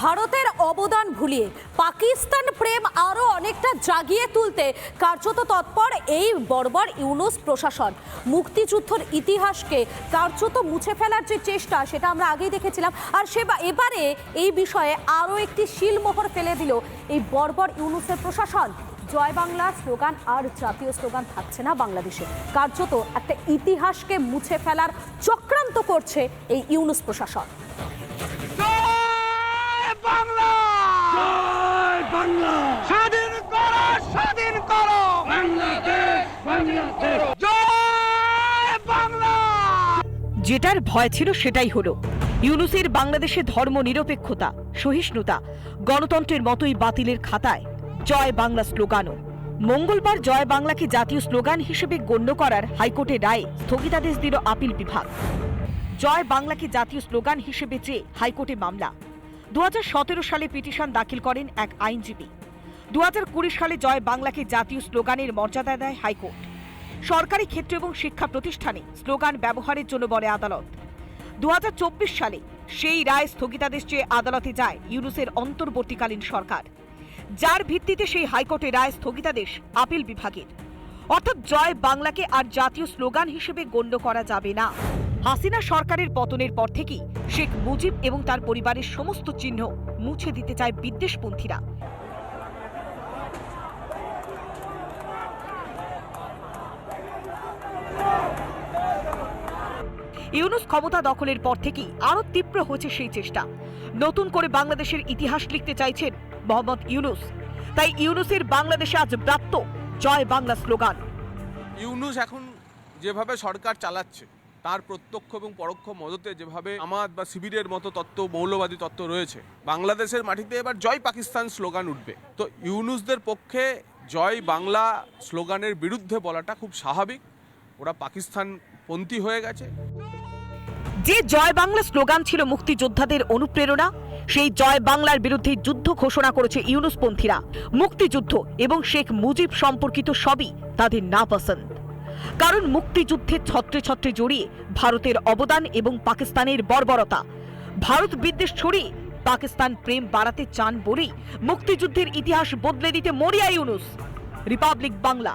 ভারতের অবদান ভুলিয়ে পাকিস্তান প্রেম আরও অনেকটা জাগিয়ে তুলতে কার্যত তৎপর এই বর্বর ইউনুস প্রশাসন। মুক্তিযুদ্ধর ইতিহাসকে কার্যত মুছে ফেলার যে চেষ্টা, সেটা আমরা আগেই দেখেছিলাম। আর সে এবারে এই বিষয়ে আরও একটি শিলমোহর ফেলে দিল এই বর্বর ইউনুসের প্রশাসন। জয় বাংলা স্লোগান, আর জাতীয় স্লোগান থাকছে না বাংলাদেশে। কার্যত একটা ইতিহাসকে মুছে ফেলার চক্রান্ত করছে এই ইউনুস প্রশাসন জয় বাংলা জয় বাংলা স্বাধীন করো স্বাধীন করো বাংলাদেশ বাংলাদেশ জয় বাংলা যেটার ভয় ছিল সেটাই হলো। ইউনুসের বাংলাদেশে ধর্ম নিরপেক্ষতা, সহিষ্ণুতা, গণতন্ত্রের মতোই বাতিলের খাতায় জয় বাংলা স্লোগানও। মঙ্গলবার জয় বাংলাকে জাতীয় স্লোগান হিসেবে গণ্য করার হাইকোর্টের রায়ে স্থগিতাদেশ দিল আপিল বিভাগ। জয় বাংলাকে জাতীয় স্লোগান হিসেবে চেয়ে হাইকোর্টে মামলা। দু হাজার সতেরো সালে পিটিশন দাখিল করেন এক আইনজীবী। দু হাজার কুড়ি সালে জয় বাংলাকে জাতীয় স্লোগানের মর্যাদা দেয় হাইকোর্ট। সরকারি ক্ষেত্র এবং শিক্ষা প্রতিষ্ঠানে স্লোগান ব্যবহারের জন্য বলে আদালত। দু হাজার চব্বিশ সালে সেই রায় স্থগিতাদেশ চেয়ে আদালতে যায় ইউনুসের অন্তর্বর্তীকালীন সরকার। যার ভিত্তিতে সেই হাইকোর্টে রায় স্থগিতাদেশ আপিল বিভাগের। অর্থাৎ জয় বাংলাকে আর জাতীয় স্লোগান হিসেবে গণ্য করা যাবে না। হাসিনা সরকারের পতনের পর থেকেই শেখ মুজিব এবং তার পরিবারের সমস্ত চিহ্ন মুছে দিতে চায় বিদ্বেষপন্থীরা। ইউনুস ক্ষমতা দখলের পর থেকেই আরও তীব্র হয়েছে সেই চেষ্টা। নতুন করে বাংলাদেশের ইতিহাস লিখতে চাইছেন মোহাম্মদ ইউনুস। তাই ইউনুসের বাংলাদেশে আজ ব্রাত্য জয় বাংলা স্লোগান। ইউনুস এখন যেভাবে সরকার চালাচ্ছে, তার প্রত্যক্ষ এবং পরোক্ষ মদতে যেভাবে আমাদ বা শিবিরের মতো তত্ত্ব, মৌলবাদী তত্ত্ব রয়েছে, বাংলাদেশের মাটিতে এবার জয় পাকিস্তান স্লোগান উঠবে। তো ইউনুসদের পক্ষে জয় বাংলা স্লোগানের বিরুদ্ধে বলাটা খুব স্বাভাবিক। ওরা পাকিস্তান পন্থী হয়ে গেছে। যে জয় বাংলা স্লোগান ছিল মুক্তিযোদ্ধাদের অনুপ্রেরণা, সেই জয় বাংলার বিরুদ্ধে যুদ্ধ ঘোষণা করেছে ইউনুসপন্থীরা। মুক্তিযুদ্ধ এবং শেখ মুজিব সম্পর্কিত সবই তাদের নাপসন্দ। কারণ মুক্তিযুদ্ধে ছত্রে ছত্রে জড়িয়ে ভারতের অবদান এবং পাকিস্তানের বর্বরতা। ভারত বিদ্বেষ ছড়িয়ে পাকিস্তান প্রেম বাড়াতে চান বলেই মুক্তিযুদ্ধের ইতিহাস বদলে দিতে মরিয়া ইউনুস। রিপাবলিক বাংলা।